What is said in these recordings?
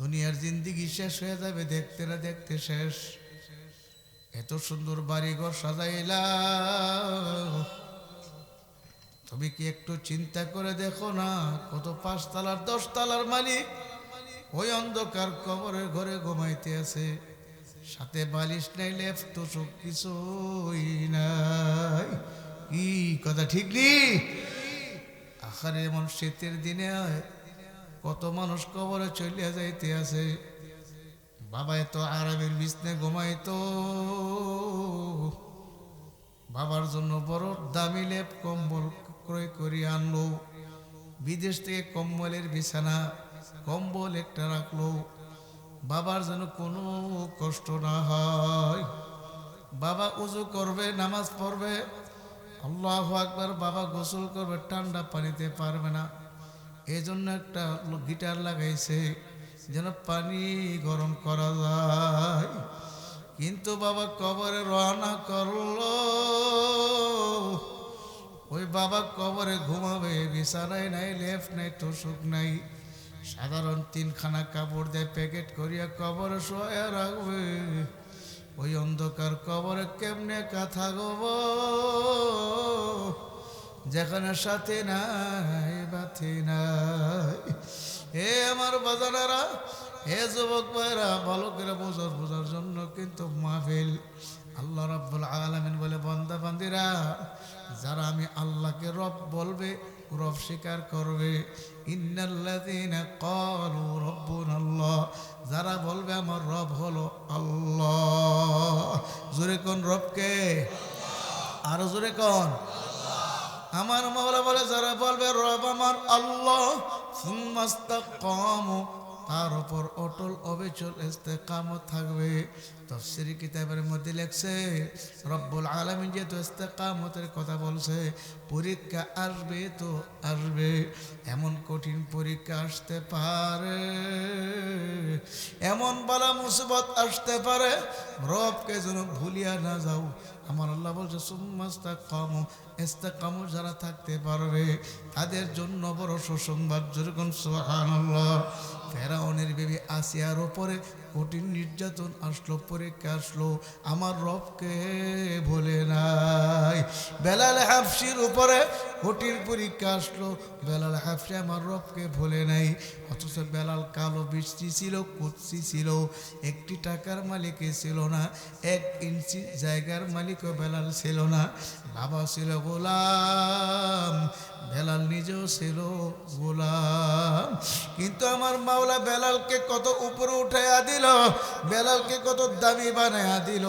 দুনিয়ার জিন্দিগি শেষ হয়ে যাবে, দেখতে না দেখতে শেষ। এত সুন্দর বাড়িঘর সাজাইলা তুমি কি একটু চিন্তা করে দেখো না, কত পাঁচ তালার দশ তালার মালিক ওই অন্ধকার কবরের ঘরে ঘুমাইতে আছে। সাথে বালিশ নাই লেফ তো সব কিছুই নাই। কি কথা, ঠিক নি আখারে এমন শীতের দিনে কত মানুষ কবরে চলিয়া যাইতে আছে। বাবা এত আরামের বিছনে ঘুমাইতো। বাবার জন্য বড় দামি লেপ কম্বল ক্রয় করে আনলো। বিদেশ থেকে কম্বলের বিছানা, কম্বল একটা রাখল। বাবার যেন কোনো কষ্ট না হয়। বাবা উজু করবে, নামাজ পড়বে। আল্লাহ আকবার বাবা গোসল করবে, ঠান্ডা পানিতে পারবে না। এই জন্য একটা গিটার লাগাইছে, যেন পানি গরম করা যায়। কিন্তু বাবা কবরে রওনা করল। ওই বাবা কবরে ঘুমাবে, বিছানায় নাই, লেফট নাই তোষক নাই। সাধারণ তিনখানা কাপড় দিয়ে প্যাকেট করিয়া কবরে শোয়া রাখবে। ওই অন্ধকার কবরে কেমনে কাথা গব যেখানে সাথে নাই বাথে নাই। হে আমার বাজানারা হে যুবক ভাইরা ভালো করে বোঝার বোঝার জন্য কিন্তু মাহফিল আল্লাহ রাব্বুল আলামিন বলে, বন্দা, বান্দিরা, যারা আমি আল্লাহকে রব বলবে, রব স্বীকার করবে। ইন্নাল্লাযীনা যারা বলবে আমার রব হলো আল্লাহ। জোরে কোন রবকে? আরও জোরে কোন? আমার মাওলা বলে, যারা বলবে, রব আমার আল্লাহ সুম্মাস্তাকামু তার উপর অটল অবিচল ইস্তেকামত থাকবে। তফসিরি কিতাবের মধ্যে লেখছে, রব্বুল আলমিন যেহেতু ইস্তেকামতের কথা বলছে, পরীক্ষা আসবে তো আসবে, এমন কঠিন পরীক্ষা আসতে পারে। এমন বালা মুসিবত আসতে পারে, রবকে যেন ভুলিয়া না যাও। আমার আল্লাহ বলছে সুম্মাস্তা কম ইস্তেকামু যারা থাকতে পারবে তাদের জন্য বড় সুসংবাদ। যেরকম সোহান ফেরাউনের বেবি আসিয়ার ওপরে কঠিন নির্যাতন আসলো, পরীক্ষা আসলো। আমার রবকে ভুলে নাই। বেলাল হাফসির উপরে কঠিন পরীক্ষা আসলো। বেলাল হাফসি আমার রবকে ভুলে নাই। অথচ বেলাল কালো বৃষ্টি ছিল, কুৎসি ছিল। একটি টাকার মালিকে ছিল না, এক ইঞ্চি জায়গার মালিকও বেলাল ছিল না। বাবা ছিল গোলাম। বেলাল নিজেও ছিল গোলাম। কিন্তু আমার মাওলা বেলালকে কত উপরে উঠাইয়া দিল বেলালকে কত দামি বানাইয়া দিল।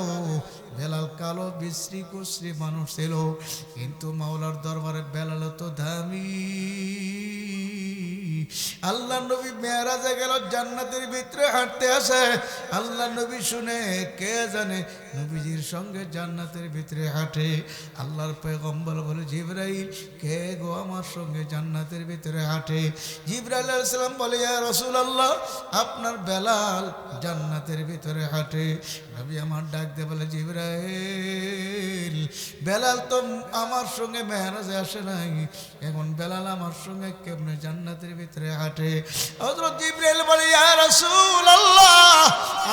বেলাল কালো বিশ্রী কুশ্রী মানুষ ছিল, কিন্তু মাওলার দরবারে বেলাল তো দামি। আল্লাহ নবী মেয়ারাজে গেল, জান্নাতের ভিতরে হাঁটতে আসে। আল্লাহ নবী শুনে, কে জানে? নবীজির সঙ্গে জান্নাতের ভিতরে হাঁটে। আল্লাহর পেগম্বর বলে, জিব্রাইল, কে গো আমার সঙ্গে জান্নাতের ভিতরে হাঁটে? জিব্রাইল সালাম বলে রসুল আল্লাহ আপনার বেলাল জান্নাতের ভিতরে হাঁটে। নবী আমার ডাক দে বলে, জিব্রাইল, বেলাল তো আমার সঙ্গে মেহরাজে আসে নাই। এখন বেলাল আমার সঙ্গে কেমনে জান্নাতের ভিতরে হাঁটে। হযরত জিব্রাইল বলে, ইয়া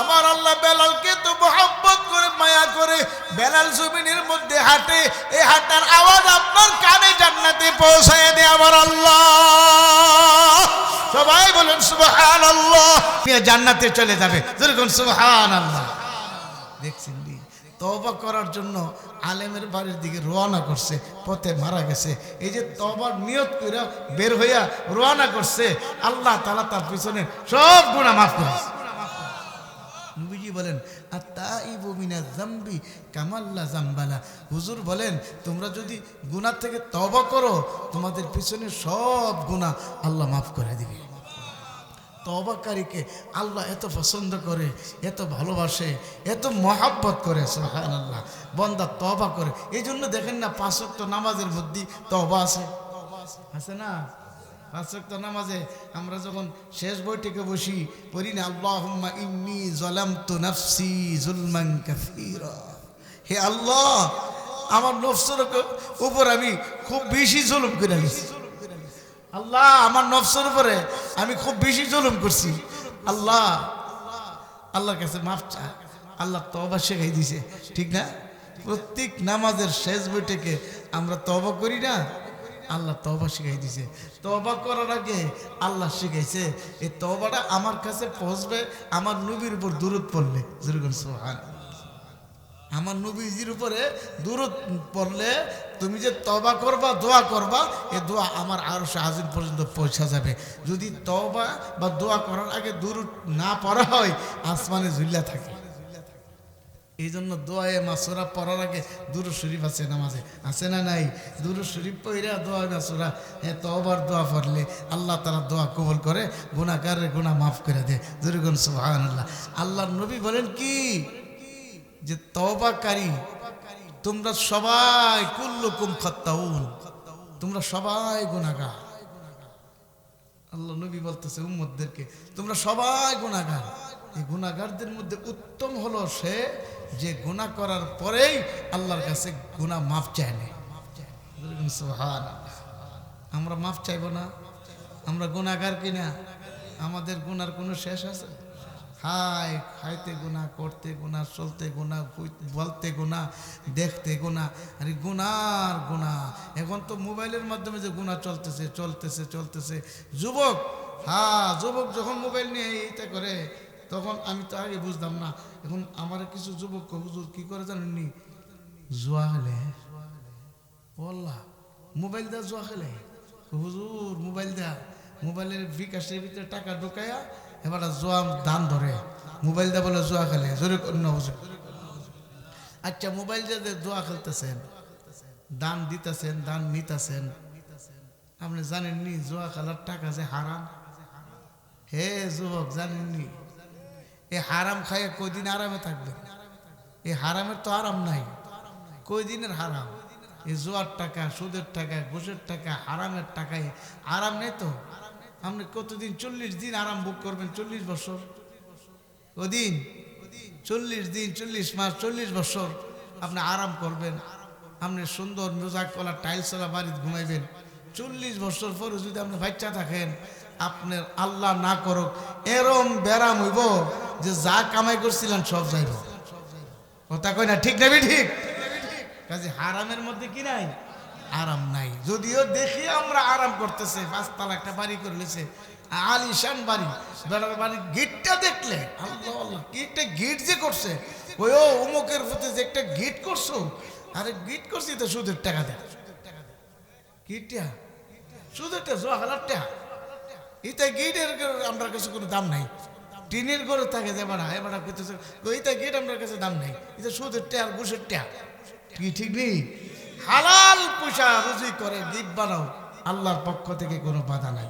আমার আল্লাহ বেলালকে তো মোহাম্মত করে, মায়া করে বেলাল জমিনের মধ্যে হাঁটে। এই হাঁটার আওয়াজ আপনার কানে জান্নাতে পৌঁছায় দেয় আমার আল্লাহ। সবাই বলুন, সুবহানাল্লাহ। জান্নাতে চলে যাবে। যেরকম সুবহানাল্লাহ। দেখছেন নি? তওবা করার জন্য আলেমের বাড়ির দিকে রওনা করছে, পথে মারা গেছে। এই যে তবার নিয়ত করে বের হইয়া রওনা করছে, আল্লাহ তাআলা তার পিছনে সব গুনাহ মাফ করেছে নবীজি বলেন আর তাইবু মিনা জাম্বি কামাল্লা জাম্বালা। হুজুর বলেন, তোমরা যদি গুনাহ থেকে তওবা করো, তোমাদের পিছনে সব গুনাহ আল্লাহ মাফ করে দিবে। তবাকারীকে আল্লাহ এত পছন্দ করে, এত ভালোবাসে, এত মহাব্বত করে সোহান আল্লাহ বন্দা তবা করে। এই জন্য দেখেন না পাঁচক্ত নামাজের মধ্যে তবা আছে। আছে না? পাঁচক্ত নামাজে আমরা যখন শেষ বইটিকে বসি পড়ি না আল্লাহ ইন্নি জলাম তু নফসি জুলমান হে আল্লাহ, আমার নফসের উপর আমি খুব বেশি জুলুম করে আল্লাহ, আমার নফসের উপরে আমি খুব বেশি জুলুম করছি। আল্লাহ, আল্লাহর কাছে মাফ চা। আল্লাহ তবা শেখাই দিছে, ঠিক না? প্রত্যেক নামাজের শেষ বৈঠকে আমরা তবা করি না, আল্লাহ তবা শিখাই দিছে। তবা করার আগে আল্লাহ শিখাইছে, এই তবাটা আমার কাছে পৌঁছবে, আমার নবীর উপর দূরত পড়লে। যেরকম সোহান আমার নবীজির উপরে দূরত পড়লে তুমি যে তবা করবা, দোয়া করবা, এ দোয়া আমার আরও হাজির পর্যন্ত পৌঁছা যাবে। যদি তবা বা দোয়া করার আগে দূর না পড়া হয়, আসমানে ঝুল্লা থাকে। এই জন্য দোয়ায় মাসুরা পড়ার আগে দুরু শরীফ আছে নামাজে। আছে না নাই? দুরু শরীফ পইরা দোয়া মাসুরা হ্যাঁ তবার দোয়া পড়লে আল্লাহ তারা দোয়া কবল করে গুণাকারের গুণা মাফ করে দেয়। দুর্গুন সুহান আল্লাহ আল্লাহর নবী বলেন কি? যে তবাকারী তোমরা সবাই কুল্লুকুম খত্তাউন তোমরা সবাই গুণাগার আল্লাহ নবী বলতেছে উম্মদদেরকে তোমরা সবাই গুণাগার এই গুণাগারদের মধ্যে উত্তম হলো সে যে গুণা করার পরেই আল্লাহর কাছে গুণা মাফ চায় না আমরা মাফ চাইব না, আমরা গুণাগার কিনা? আমাদের গুনার কোনো শেষ আছে? হাই খাইতে গুণা করতে গুণা চলতে গুণা বলতে গুণা দেখতে গুণা আরে গুণার গুণা এখন তো মোবাইলের মাধ্যমে যে গুণা চলতেছে চলতেছে চলতেছে। যুবক হ্যাঁ যুবক যখন মোবাইল নিয়ে এইটা করে, তখন আমি তো আগে বুঝতাম না। এখন আমার কিছু যুবক হুজুর, কি করে জানেননি জুয়া খেলে। বললা মোবাইল দেওয়া জুয়া খেলে। হুজুর, মোবাইল দেয়া। মোবাইলের বিকাশের ভিতরে টাকা ঢুকায়া এবার জোয়া দান ধরে। মোবাইল দিয়ে বলে, জোয়া খেলে। জোরে অন্য হুজুর। আচ্ছা মোবাইল দিয়ে জোয়া খেলতেছেন, দান দিতেছেন, দান নিতেছেন, আপনি জানেননি জোয়া খেলার টাকা যে হারাম? হে যুবক, জানেননি? এই হারাম খাইয়ে কদিন আরামে থাকবেন? এই হারামের তো আরাম নাই। কয়দিনের হারাম? এই জোয়ার টাকা, সুদের টাকা, ঘুষের টাকা, হারামের টাকায় আরাম নেই তো? আপনি কতদিন চল্লিশ দিন আরাম ভোগ করবেন? চল্লিশ বছর। কদিন? চল্লিশ দিন, চল্লিশ মাস, চল্লিশ বছর আপনি আরাম করবেন। আপনি সুন্দর মোজাক কলা টাইলসলা বাড়িতে ঘুমাইবেন। চল্লিশ বছর পরে যদি আপনি বাচ্চা থাকেন, আপনার আল্লাহ না করুক, এরম ব্যারাম হইব যে যা কামাই করছিলেন সব যাইব। কথা কই না ঠিক নেবি ঠিক কাজে হারামের মধ্যে কি নাই? আরাম নাই। যদিও দেখি আমরা আরাম করতেছে, পাঁচতলা একটা বাড়ি করে নিছে। আলিশান বাড়ি। বেড়ার বাড়ির গিটটা দেখলে একটা গিট যে করছে। ওই ও উমুকের প্রতি যে একটা গিট করছ, আরে গিট করছি তো সুদের টাকা দেয় গিটটা? গিটের আমরা কাছে কোনো দাম নাই। টিনের ঘরে থাকে যে বাড়া এবারা করতেছে ইতা গিট আমার কাছে দাম নাই। সুদের টাকা ঘুষের টাকা। কি ঠিক নেই? হালাল! পয়সা রুজি করে গিট বানাও, আল্লাহর পক্ষ থেকে কোনো বাধা নাই।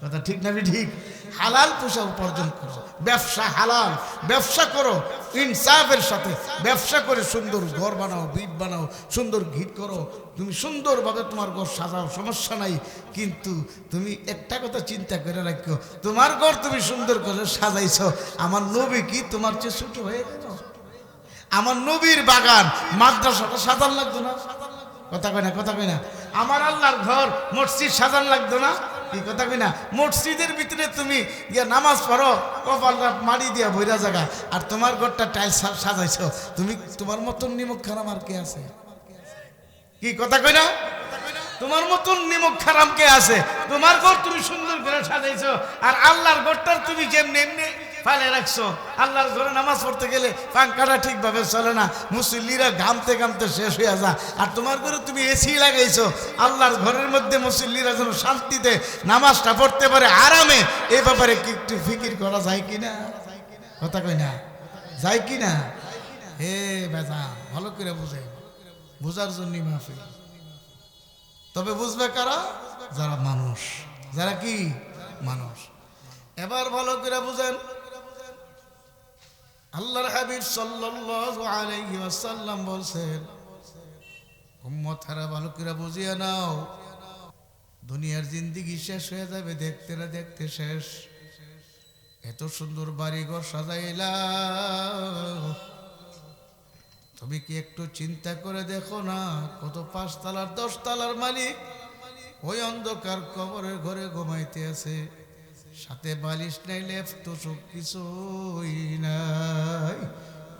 কথা ঠিক না ঠিক? হালাল পয়সা উপার্জন করো, ব্যবসা হালাল, ব্যবসা করো, ইনসাফের সাথে ব্যবসা করে সুন্দর ঘর বানাও বিট বানাও, সুন্দর ঘিট করো। তুমি সুন্দরভাবে তোমার ঘর সাজাও, সমস্যা নাই। কিন্তু তুমি একটা কথা চিন্তা করে রাখো, তোমার ঘর তুমি সুন্দর করে সাজাইছো। আমার নবী কি তোমার চেয়ে ছোট হয়ে গেল? আমার নবীর বাগান মাদ্রাসাটা সাজান লাগতো না? কথা কই না, কথা কই না। আমার আল্লাহর ঘর মসজিদ সাজান লাগতো না? কি কথা কই না? মসজিদের ভিতরে তুমি গিয়া নামাজ পড়ো কপালটা মারি দিয়া বইরা জায়গা আর তোমার ঘরটা টাইল সাজাইছো। তুমি তোমার মতন নিমক খারাপ আর কে আছে? কি কথা কই না? তোমার মতন নিমক খারাপ কে আছে? তোমার ঘর তুমি সুন্দর করে সাজাইছো, আর আল্লাহর ঘরটার তুমি যেমনি এমনি ফালে রাখছো। আল্লাহর ঘরে নামাজ পড়তে গেলে পাঙ্কাটা ঠিকভাবে চলে না। মুসল্লিরা ঘামতে ঘামতে শেষ হয়ে যা আর তোমার ঘরে তুমি এসি লাগাইছো। আল্লাহর ঘরের মধ্যে মুসল্লিরা যেন শান্তিতে নামাজটা পড়তে পারে আরামে। এ ব্যাপারে কি একটু ফিকির করা যায় কি না কথা কই না। যায় কি না হে বেজা ভালো করে বুঝে। বোঝার জন্যই মাহফিল। তবে বুঝবে কারা? যারা মানুষ। যারা কি? মানুষ। এবার ভালো করে বুঝেন। আল্লাহর হাবিব সাল্লাল্লাহু আলাইহি ওয়াসাল্লাম বলছেন, উম্মতেরা ভালো করে বুঝিয়ে নাও। দুনিয়ার জিন্দিগি শেষ হয়ে যাবে, দেখতে না দেখতে শেষ। এত সুন্দর বাড়িঘর সাজাইলা তুমি কি একটু চিন্তা করে দেখো না, কত পাঁচ তালার দশ তালার মালিক ওই অন্ধকার কবরের ঘরে ঘুমাইতে আছে। সাথে বালিশ নাই, লেপ তো সব কিছুই নাই।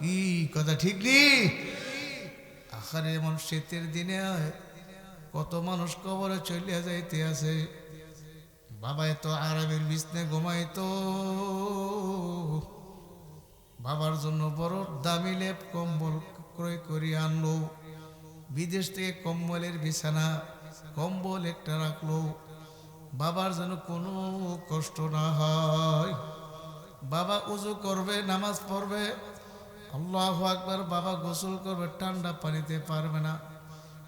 কি কথা, ঠিক নেই আখারে এমন শীতের দিনে কত মানুষ কবরে চলিয়া যাইতে আছে। বাবা এত আরামের বিছনে ঘুমাইতো। বাবার জন্য বড় দামি লেপ কম্বল ক্রয় করে আনলো। বিদেশ থেকে কম্বলের বিছানা, কম্বল একটা রাখল। বাবার যেন কোনো কষ্ট না হয়। বাবা উজু করবে, নামাজ পড়বে। আল্লাহ আকবার, বাবা গোসল করবে, ঠান্ডা পানিতে পারবে না।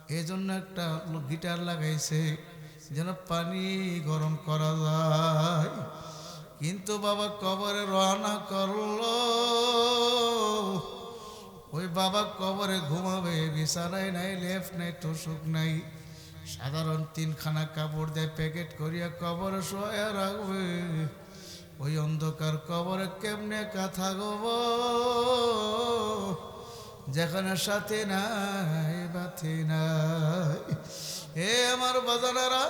এই জন্য একটা গিটার লাগাইছে, যেন পানি গরম করা যায়। কিন্তু বাবা কবরে রওনা করল। ওই বাবা কবরে ঘুমাবে, বিছানায় নাই, লেফট নাই, তোষক নাই। সাধারণ তিনখানা কাপড় দিয়ে প্যাকেট করিয়া কবরে শোয়া রাখবে। ওই অন্ধকার কবরে কেমনে কাথা গব যেখানে সাথে নাই, বাথে নাই। হে আমার বাজানারা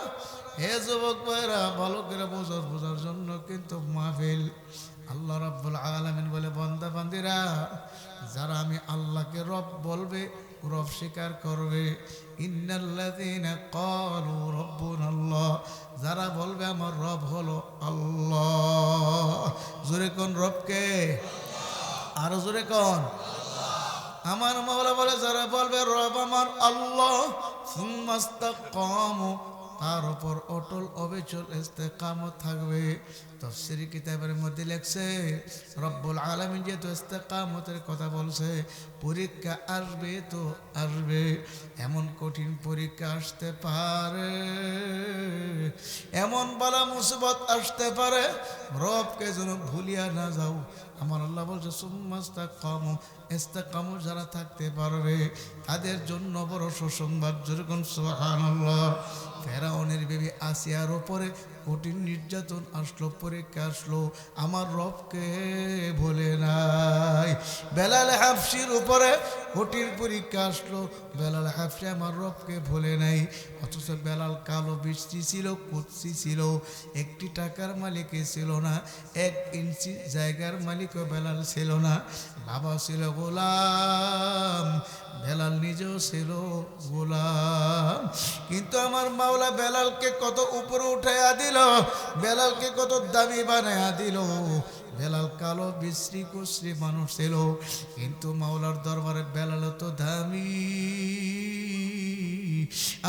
হে যুবক ভাইরা বালকেরা বোঝার বোঝার জন্য কিন্তু মাহফিল আল্লাহ রাব্বুল আলামিন বলে, বান্দা, বান্দিরা, যারা আমি আল্লাহকে রব বলবে, রব স্বীকার করবে ইন্নাল্লাযীনা ক্বালু রাব্বুনা আল্লাহ। যারা বলবে, আমার রব হলো আল্লাহ। জোরে কোন রবকে? আরও জোরে কোন? আমার মাওলা বলে, যারা বলবে, রব আমার আল্লাহ সুম্মাস্তাকামু তার উপর অটল অবিচল ইস্তেকামত থাকবে। তফসির কিতাবের মধ্যে লেখছে, রব্বুল আলমিন যেহেতু ইস্তেকামতের কথা বলছে, পরীক্ষা আসবে তো আসবে, এমন কঠিন পরীক্ষা আসতে পারে। এমন বালা মুসিবত আসতে পারে, রবকে যেন ভুলিয়া না যাও। আমার আল্লাহ বলছে সুম্মাস্তা কম ইস্তেকামু যারা থাকতে পারবে, তাদের জন্য বড় সুসংবাদ যেরকম সুবহানাল্লাহ। ফেরাউনের বেবি আসিয়ার ওপরে কঠিন নির্যাতন আসলো, পরীক্ষা আসলো। আমার রবকে ভোলে নাই। বেলাল হাফসির উপরে কঠিন পরীক্ষা আসলো। বেলাল হাফসি আমার রবকে ভোলে নাই। অথচ বেলাল কালো বৃষ্টি ছিল, কুৎসি ছিল। একটি টাকার মালিকে ছিল না, এক ইঞ্চি জায়গার মালিকও বেলাল ছিল না। বাবা ছিল গোলাম। বেলাল নিজেও ছিল গোলাম। কিন্তু আমার মাওলা বেলালকে কত উপরে উঠাইয়া দিল, বেলালকে কত দামি বানাইয়া দিল। বেলাল কালো, বিশ্রী, কুশ্রী মানুষ ছিল, কিন্তু মাওলার দরবারে বেলাল তো দামি।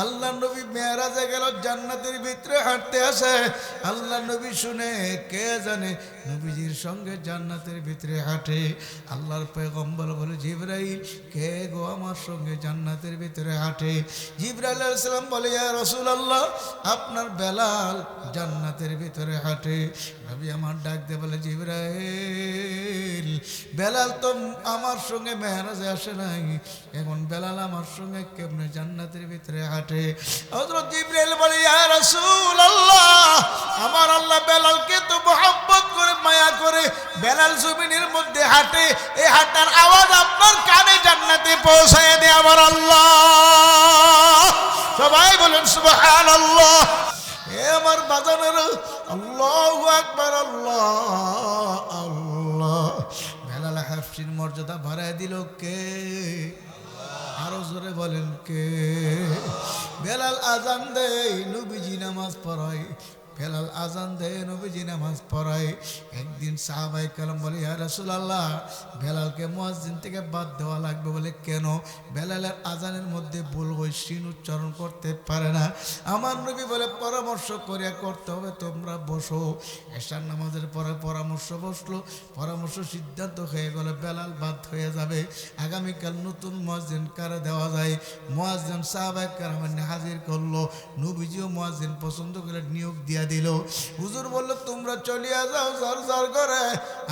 আল্লাহ নবী মেয়ারাজে গেল, জান্নাতের ভিতরে হাঁটতে আসে। আল্লাহ নবী শুনে কে জানে, নবীজির সঙ্গে জান্নাতের ভিতরে হাঁটে। আল্লাহর পেগম্বর বলে, জিব্রাইল, কে গো আমার সঙ্গে জান্নাতের ভিতরে হাঁটে? জিব্রাইল সালাম বলে রসুল আল্লাহ আপনার বেলাল জান্নাতের ভিতরে হাঁটে। নবী আমার ডাক দে বলে, জিব্রাইল, বেলাল তো আমার সঙ্গে মেহরাজে আসে নাই। এখন বেলাল আমার সঙ্গে কেমনে জান্নাতের ভিতরে হাঁটে। হযরত জিব্রাইল বলে, ইয়া রাসূল আল্লাহ আমার আল্লাহ বেলালকে তো মোহাব্বত করে, মায়া করে বেলাল জমিনের মধ্যে হাঁটে। এই হাঁটার আওয়াজ আপনার কানে জান্নাতে পৌঁছায় দেয় আমার আল্লাহ। সবাই বলেন, সুবহানাল্লাহ। এ আমার বাজানের, আল্লাহু আকবার, আল্লাহ আল্লাহ। বেলাল হাফসির মর্যাদা বাড়ায় দিল কে? জোরে বলেন কে? বেলাল আজান দেয় নবীজি নামাজ পড়ায়। বেলাল আজান দেয় নবীজি নামাজ পড়ায়। একদিন সাহাবাই কালাম বলে, ইয়া রাসূলুল্লাহ, বেলালকে মুয়াজ্জিন থেকে বাদ দেওয়া লাগবে বলে কেন? বেলালের আজানের মধ্যে ভুল হয়ে সিন উচ্চারণ করতে পারে না। আমার নবী বলে, পরামর্শ করিয়া করতে হবে, তোমরা বসো। এশার নামাজের পরে পরামর্শ বসল। পরামর্শ সিদ্ধান্ত হয়ে গেল, বেলাল বাদ হয়ে যাবে। আগামীকাল নতুন মুয়াজ্জিন কারে দেওয়া যায়? মুয়াজ্জিন সাহাবাই কারামান্নে হাজির করল। নবীজিও মুয়াজ্জিন পছন্দ করে নিয়োগ দিয়া দিল। হুজুর বলল, তোমরা চলিয়া যাও সর সর করে।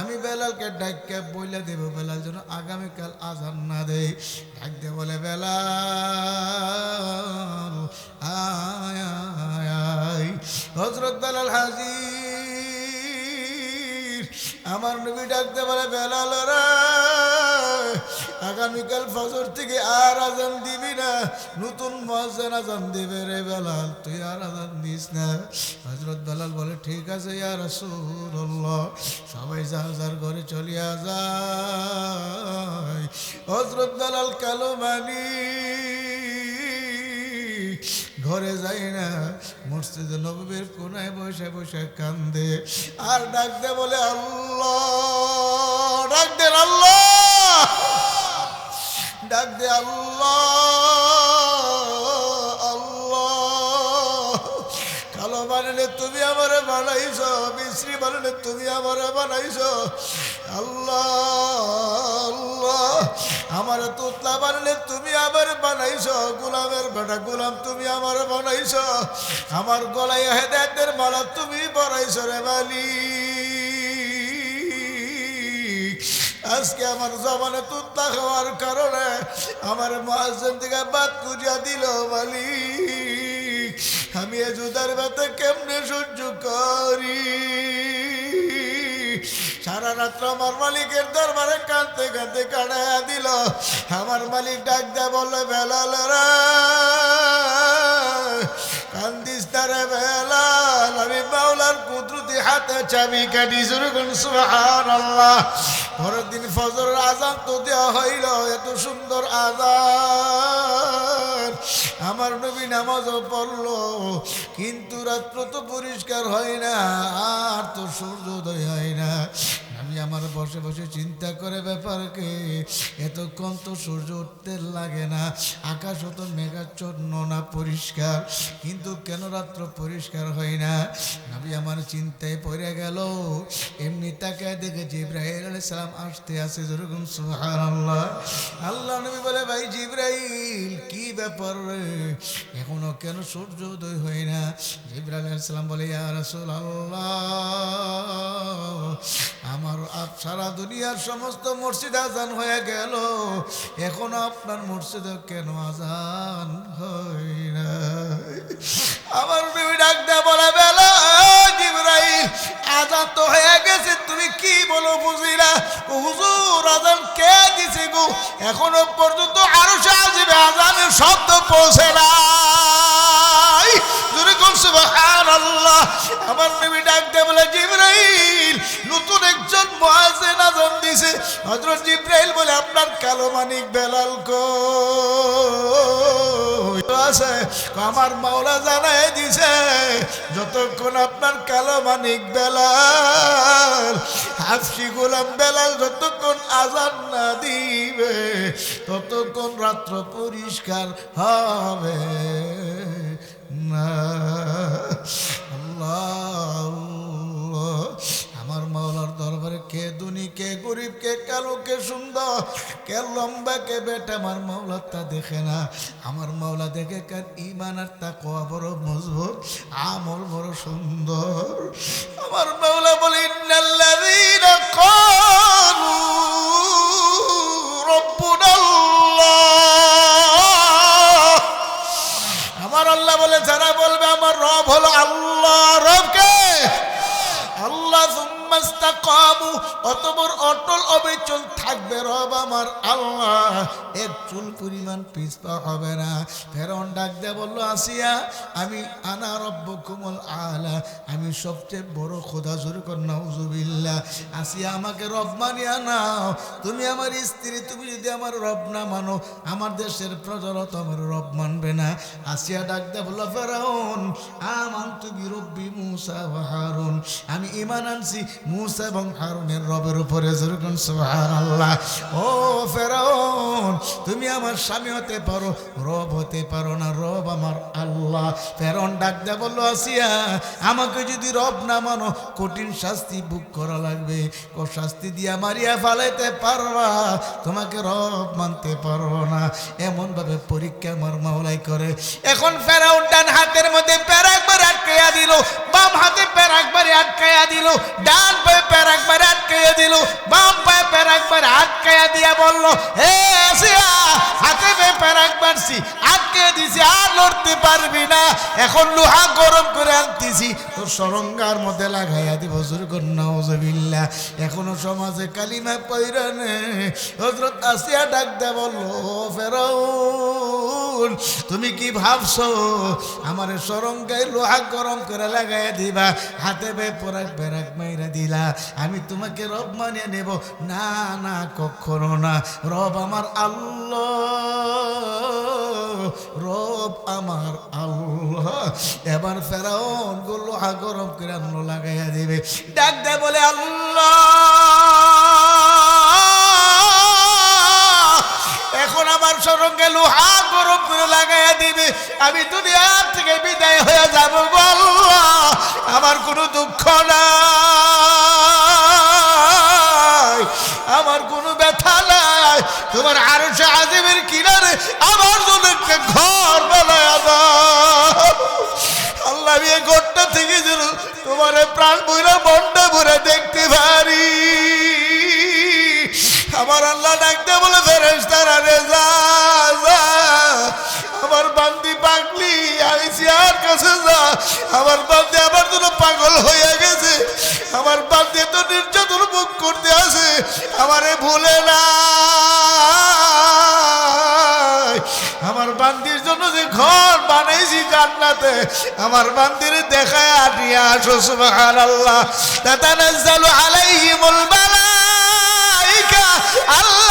আমি বেলালকে ডাইকে বইলে দেব। বেলাল যেন আগামীকাল আজান না দেয়। ডাক দিয়ে বলে, বেলাল হজরত বেলাল হাজির। আমার নবী ডাকতে বলে, বেলাল রে আগামীকাল ফজর থেকে আর আজান দিবি না। নতুন মহাজান আজান দিবে রে বেলাল, তুই আর আজান দিস না। হজরত বেলাল বলে, ঠিক আছে ইয়া রাসূলুল্লাহ, সবাই যার যার ঘরে চলিয়া যায়। হজরত বেলাল কালো মানি, ঘরে যাই না। মসজিদে নবীর কোনায় বসে বসে কান্দে। আর ডাক দে বলে, আল্লাহ, ডাক ডাক দে আল্লাহ আল্লাহ। কালো বানালে তুমি আমারে বানাইছ, বিশ্রী বানালে তুমি আমারে বানাইছ। আল্লাহ আল্লাহ। আমার তোতলা বানালে তুমি আবার বানাইছ। গোলামের বেটা গোলাম তুমি আমার বানাইছ। আমার গলায় হেদায়তের মালা তুমি বানাইছ রে বালি আজকে আমার জমানে তুত্তা খাওয়ার কারণে আমার মহাজন থেকে বাদ করিয়া দিল মালিক আমি এ জুদার ব্যথা কেমনে সহ্য করি? সারা রাত্র আমার মালিকের দরবারে কাঁদতে কাঁদতে কাটাইয়া দিল। আমার মালিক ডাক দেয়া বলল, বেলাল কান্দিস তারে বেলাল, আমি বাউলার কুদরতি হাতে চাবি কাটি শুরু করুন সুবহানাল্লাহ। পরের দিন ফজর আজান তো দেওয়া হইল, এত সুন্দর আজান আমার নবী নামাজও পড়ল, কিন্তু রাত্র তো পরিষ্কার হয় না, আর তো সূর্যোদয় হয় না। আমার বসে বসে চিন্তা করে ব্যাপারকে। এতক্ষণ তো সূর্য উঠতে লাগে না আকাশ তো মেঘাচ্ছন্ন না, পরিষ্কার। কিন্তু কেন রাত্র পরিষ্কার হয় না? আমি আমার চিন্তায় পড়ে গেল। এমনি তাকে দেখেছি ইব্রাহিম আলাইহিস সালাম আসতে আসে যেরকম সুবহানাল্লাহ। আল্লাহ আল্লাহ নবী বলে, ভাই জিব্রাইল, কি ব্যাপার রে? এখনও কেন সূর্য উদয় হয় না? জিব্রাইল আলাইহিস সালাম বলে, ইয়া রাসূলুল্লাহ, আমার আপ সারা দুনিয়ার সমস্ত মসজিদ আজান হয়ে গেল। এখনও আপনার মসজিদে কেন আজান হয় না আমার বিবি ডাক দেয়া বলে, বেলা আজান তো হয়ে গেছে, তুমি কি বলো বুঝিলা হুজুর, আজান কে দিছে গো? এখনও পর্যন্ত আরও সাজিবে আজানের শব্দ পৌঁছে নাই। আমার নবী ডাক দেয়া বলে, জিব্রাইল, নতুন একজন মুয়াজ্জিন আজান দিছে। হযরত জিব্রাইল বলে, আপনার কালো মানিক বেলাল কো আছে আমার মাওলা জানাই দিছে, যতক্ষণ আপনার কালো মানিক বেলাল, হাফসি গোলাম বেলাল যতক্ষণ আজান না দিবে, ততক্ষণ রাত্র পরিষ্কার হবে। কে লম্বা, কে বেটা, আমার মাওলা তা দেখে না। আমার মাওলা দেখে কার ইমান আর তা কোয়া বড় মজবুত, আমল বড় সুন্দর। আমার মাওলা এক চুল পরিমাণ পিছপা হবে না। ফেরন ডাক দিয়ে বলল, আসিয়া, আমি আনা রব্ব কুমল আলা, আমি সবচেয়ে বড় খোদা জোরে নাউজুবিল্লাহ। আসিয়া আমাকে রব মানিয়া নাও। তুমি আমার স্ত্রী, তুমি যদি আমার রব না মানো, আমার দেশের প্রজারা তো আমার রব মানবে না। আসিয়া ডাক দিয়ে বলল, ফেরাউন, আমান তুমি রব্বি মুসা হারুন। আমি ইমান আনছি, মুসা এবং হারুনের রবের উপরে জোর যেরকম সুবহানাল্লাহ। ও ফেরাউন তুমি আমার স্বামী হতে পারো, রব হতে পারো না, রব আমার আল্লাহ। ফেরাউন ডাক দিয়ে বলল, আসিয়া, আমাকে যদি রব না মানো, কঠিন শাস্তি বুক করা লাগবে। ও শাস্তি দিয়া মারিয়া ফালাইতে পারবা, তোমাকে রব মানতে পারব না। এমন ভাবে পরীক্ষা আমার মাওলাই করে। এখন ফেরাউন ডান হাতের মধ্যে প্যার একবার আটকাইয়া দিল, বাম হাতে প্যার একবারে আটকাইয়া দিল, ডান পায়ে প্যার একবারে আটকাইয়া দিল, বাম প্যার দিয়া বলল হে আসিয়া হাতে পে পারছি একবার আটকে দিছি, আর লড়তে পারবি না। এখন লোহা গরম করে আনতেছি। তোর সরঙ্গার মধ্যে লাগাইয়া দিব জোর কন্যা এখনও সমাজে কালিমা পৈরানে হজরত আসিয়া ডাক দে বলল ফেরাউন, তুমি কি ভাবছ? আমার সরঙ্গায় লোহা গরম করে লাগাইয়া দিবা। হাতে বে পরাক বেরাক মাইরা দিলা। আমি তোমাকে রব মানিয়ে নেব। না না, কখনো না। রব আমার আল্লাহ। রব আমার আল্লাহ। এবার ফেরাউন গো লোহা গরম করে আনলো লাগাইয়া দিবে। ডাক দে বলে, আল্লাহ, এখন আমার সরঙ্গে লোহা গরম করে লাগাইয়া দিবে। আমি দুনিয়ার থেকে বিদায় হয়ে যাব বল আমার কোনো দুঃখ না আমার কোনো ব্যথা তোমার আরও আজিমের কিনারে আমার জন্য একটা ঘর বানায় আল্লাহ, আমি ঘরটা থেকে যেন তোমার প্রাণ বইরা মনটা ভরে দেখতে পারি আমার আল্লাহ ডাকতে বলে ফেরেস তারা রে যা যা। আমার বান্দি পাগলি আমি সিয়ার কাছে যা। আমার বান্দি আমার জন্য পাগল হয়ে গেছে। আমার বান্দি তো নির্যাতন মুখ করতে আছে। আমারে ভুলে না আমার বান্দির জন্য যে ঘর বানাইছি জান্নাতে, আমার বান্দির দেখায় আটিয়ে আসো, সুবহানাল্লাহ। তাতানাজ্জালু আলাইহিমুল মালাইকা, আল্লাহ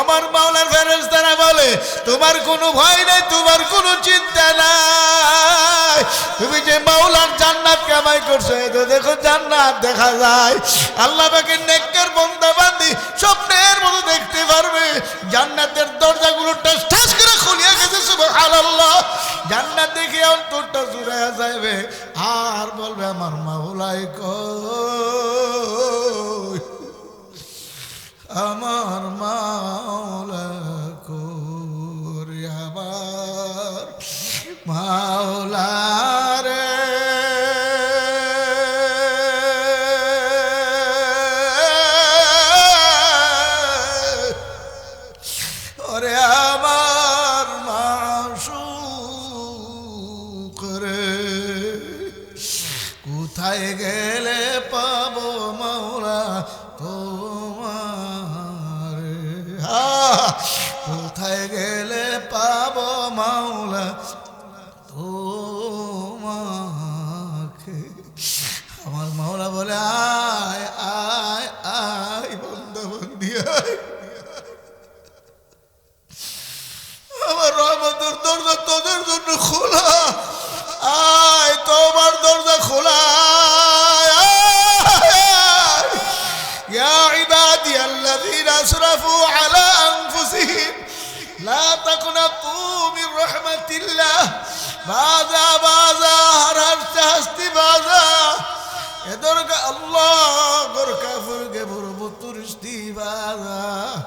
আমার মাওলার ফেরেশতারা বলে, তোমার কোনো ভয় নাই, তোমার কোনো চিন্তা নাই। তুমি যে মাওলার জান্নাত কামাই করছ এই তো দেখো জান্নাত দেখা যায়। আল্লাহ পাকে নেককার বন্দা বান্দি স্বপ্নের মতো দেখতে পারবে। জান্নাতের দরজাগুলো টাস ঠাস করে খুলিয়া গেছে, সুবহানাল্লাহ। জান্নাত দেখে অন্তরটা জুড়াইয়া যাইবে। আর বলবে, আমার মাওলাই কই আমার মাওলা করি আমার মাওলা تقنطوا من رحمة الله ماذا ماذا حررت هستي ماذا يدرك الله غرك فرق بربط رشتي ماذا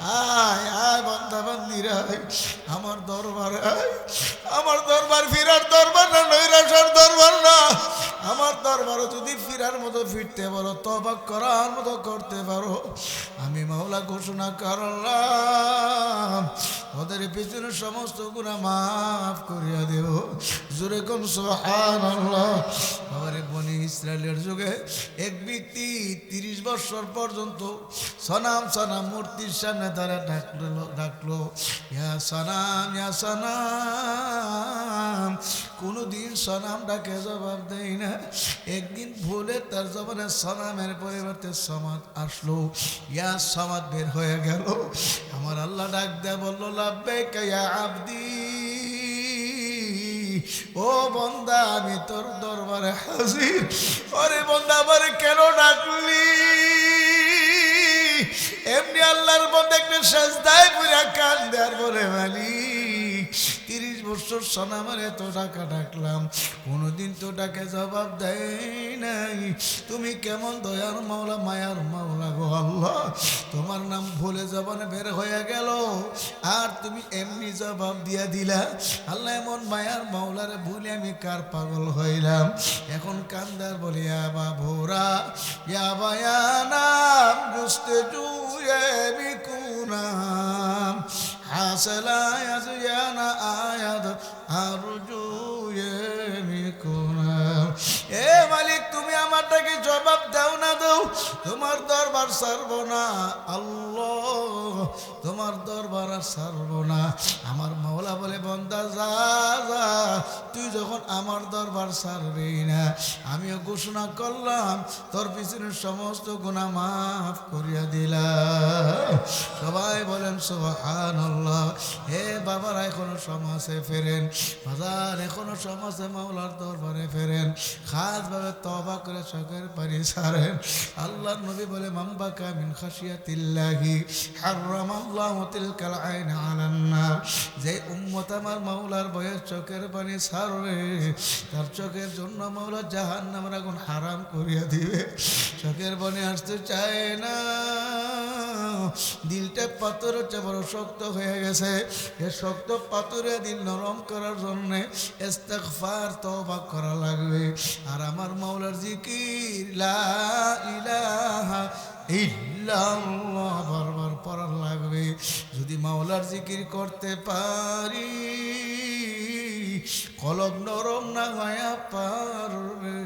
আয় আয় বান্দা বান্দিরা, আমার দরবার আমার দরবার ফিরার দরবার না নৈরাসার দরবার না। আমার দরবারও যদি ফিরার মতো ফিরতে পারো তবাক করার মতো করতে পারো, আমি মাওলা ঘোষণা করলাম, ওদের পিছনে সমস্ত গুণা মাফ করিয়া দেব। জোরে কম সোহান আমার বনি ইসরায়েলের যুগে এক ব্যক্তি তিরিশ বছর পর্যন্ত সনাম সনাম মূর্তির সামনে তারা ডাকলো ডাকলো, ইয়া সনাম ইয়া সনাম কোনোদিন সনাম ডাকে জবাব দেয় না। একদিন ভুলে তার জবানে সনামের পরিবর্তে সমাদ আসলো। ইয়া সমাদ বের হয়ে গেল। আমার আল্লাহ ডাক দেয় বলল লাভবে ইয়া আবদি। ও বন্দা, আমি তোর দরবারে হাজির। ওরে বন্দা, আমারে কেন ডাকলি? এমনি আল্লাহর বন্দা একটা সাজদায় পুরা কান দেওয়ার বলে মালিক। বছর সোনামার এত টাকা ডাকলাম। কোনোদিন তো ডাকে জবাব দেয় নাই। তুমি কেমন দয়ার মাওলা, মায়ার মাওলা গো আল্লাহ। তোমার নাম ভুলে জবানে বের হয়ে গেল। আর তুমি এমনি জবাব দিয়া দিলা। আল্লাহ এমন মায়ার মাওলারে ভুলে আমি কার পাগল হইলাম। এখন কান্দার বলি আবা ভোরা ইয়াবা নাম, বুঝতে জুয়ে বিকুনাম আসলা ইয়ানা আয়াদ আরজু ইয়ামিকুনা তুমি জবাব দাও না দাও তোমার দরবার সারব না। আল্লাহ, তোমার দরবার আর সারব না। আমার মাওলা বলে, বন্দা, যা যা। তুই যখন আমার দরবার সারবি না, আমিও ঘোষণা করলাম, তোর পিছনের সমস্ত গুণা মাফ করিয়া দিলাম। সবাই বলেন সোহান হে বাবারা, এখনও সমাজে ফেরেন। বাজার, এখনও সমাজে মাওলার দরবারে ফেরেন। খাস ভাবে তবা করে চোখের পানি সারেন। আল্লাহ নবী বলে মাম্বা কামিন খাসিয়াতিল্লাহি হারাম আল্লাহ তিলকাল আইন আলান্না যে উম্মত আমার মাওলার বয়ের চোখের পানি সারবে, তার চোখের জন্য মাওলা জাহান নামের আগুন হারাম করিয়া দিবে। চোখের বনে আসতে চায় না। দিলটা পাথর হচ্ছে, বড় শক্ত হয়ে গেছে। এ শক্ত পাথরে দিল নরম করার জন্য ইস্তেগফার, তওবা করা লাগবে। আর আমার মাওলার জিকির লা ইলাহা ইল্লাল্লাহ। বারবার পড়ার লাগবে। যদি মাওলার জিকির করতে পারি কলম নরম না হয়ে পারবে